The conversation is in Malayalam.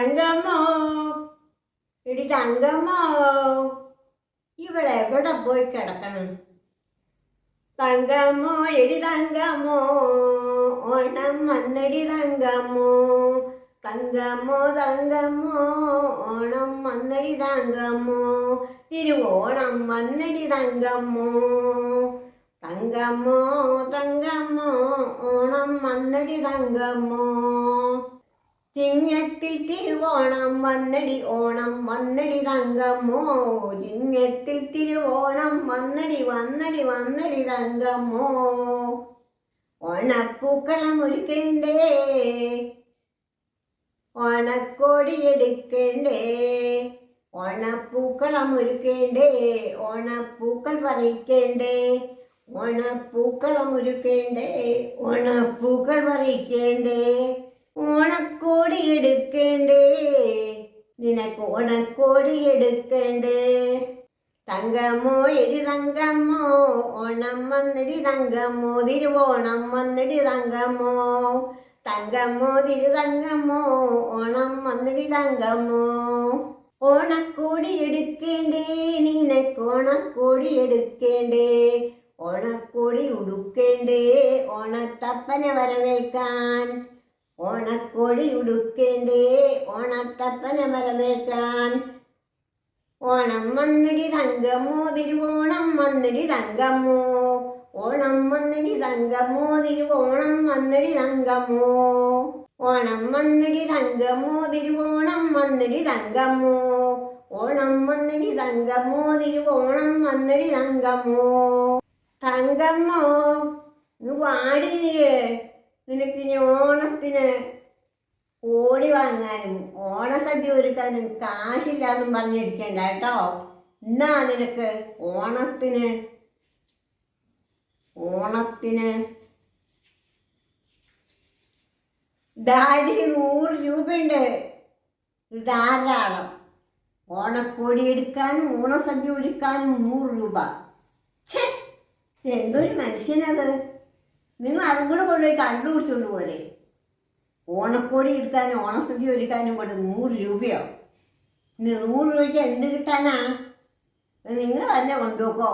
തങ്കമ്മോ? എടി തങ്കമ്മോ ഇവിടെ എവിടെ പോയി കിടക്കണം? തങ്കമ്മോ എടി തങ്കമ്മോ ഓണം വന്നടി തങ്കമ്മോ. തങ്കമ്മോ തങ്കമ്മോ ഓണം വന്നടി തങ്കമ്മോ. തിരുവോണം വന്നടി തങ്കമ്മോ. തങ്കമ്മോ തങ്കമ്മോ ഓണം വന്നടി തങ്കമ്മോ. ചിങ്ങത്തിൽ തിരുവോണം വന്നടി ഓണം വന്നടി തങ്കമ്മോ. ചിങ്ങത്തിൽ തിരുവോണം വന്നടി വന്നടി വന്നടി തങ്കമ്മോ. ഓണപ്പൂക്കളം ഒരുക്കണ്ടേ? ഓണക്കോടി എടുക്കണ്ടേ? ഓണപ്പൂക്കളം ഒരുക്കേണ്ടേ? ഓണപ്പൂക്കൾ പറിക്കണ്ടേ? ഓണപ്പൂക്കളം ഒരുക്കേണ്ടേ? ഓണപ്പൂക്കൾ പറിക്കണ്ടേ? നിനക്ക് ഓണക്കോടി എടുക്കണ്ടേ തങ്കമ്മോ എടി തങ്കമ്മോ ഓണം വന്നടി തങ്കമ്മോ തിരുവോണം വന്നടി തങ്കമ്മോ തങ്കമ്മോ തിരു തങ്കമ്മോ ഓണം വന്നടി തങ്കമ്മോ ഓണക്കോടി എടുക്കേണ്ടേ നിനക്ക് ഓണക്കോടി എടുക്കേണ്ടേ ഓണക്കോടി ഉടുക്കേണ്ടേ ഓണത്തപ്പനെ വരവേക്കാൻ ഓണക്കോടി ഉടുക്കേണ്ടേ? ഓണത്തപ്പനെ വരവേക്കാൻ ഓണം വന്നിടി തങ്കമ്മോ തിരുവോണം വന്നിടി തങ്കമ്മോ. ഓണം വന്നിടി തങ്കമ്മോ തിരുവോണം വന്നിടി തങ്കമ്മോ. ഓണം വന്നിടി തങ്കമ്മോ തിരുവോണം വന്നിടി തങ്കമ്മോ. ഓണം വന്നിടി തങ്കമ്മോ തിരുവോണം വന്നിടി തങ്കമ്മോ. തങ്കമ്മോ ഇത് വാടി നിനക്ക് ഇനി ഓണത്തിന് ഓടി വാങ്ങാനും ഓണസദ്യ ഒരുക്കാനും കാശില്ലാന്നും പറഞ്ഞിരിക്കണ്ട കേട്ടോ. എന്നാ നിനക്ക് ഓണത്തിന് ഓണത്തിന് ഡാഡി നൂറ് രൂപയുണ്ട്. ധാരാളം. ഓണക്കോടി എടുക്കാനും ഓണസദ്യ ഒരുക്കാനും നൂറ് രൂപ. എന്തൊരു മനുഷ്യനത്. നിങ്ങൾ അതും കൂടെ കൊണ്ടുപോയി കണ്ടുപിടിച്ചോണ്ട് പോരെ. ഓണക്കോടി എടുക്കാനും ഓണസദ്യ ഒരുക്കാനും കൂടെ നൂറ് രൂപയാവും ഇനി നൂറ് രൂപയ്ക്ക് എന്ത് കിട്ടാനാ? നിങ്ങൾ തന്നെ കൊണ്ടുപോക്കോ.